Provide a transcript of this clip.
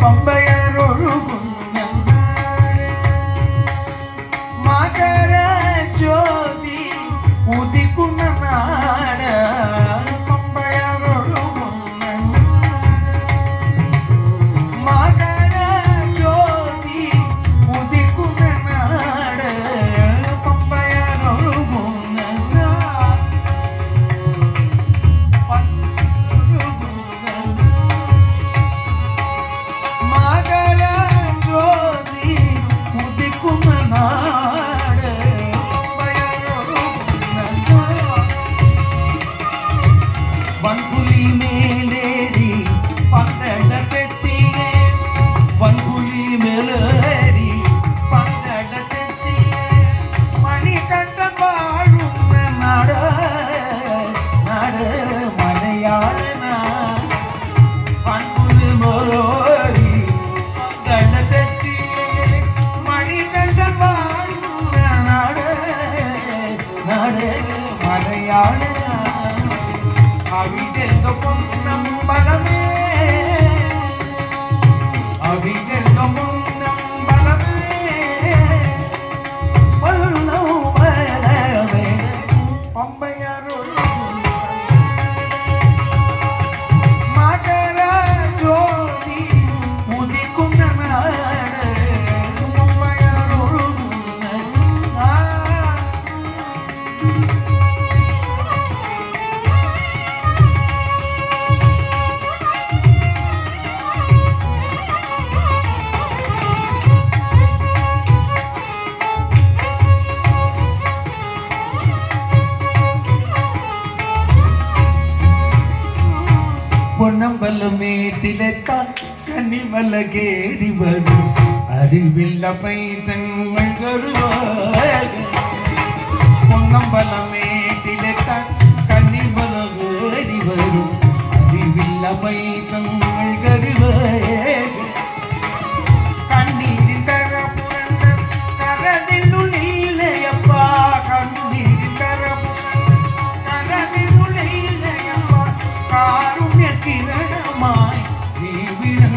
பம்பையருகும் അവിടെന്തൊക്കൊന്നമ്പലമേ അവിടെന്തൊക്കൊന്നമ്പലമേ പമ്പയാറോ മകര ജ്യോതി ഉദിക്കുന്ന பொன்னம்பலமேட்டிலைத்தான் கன்னிமலகேறி வரும். அறிவில்ல பைதங்கள் கருவார் பொன்னம்பலமேட்டிலைத்தான் கன்னிமலகேறி வரும். அறிவில்ல பை జీవిడం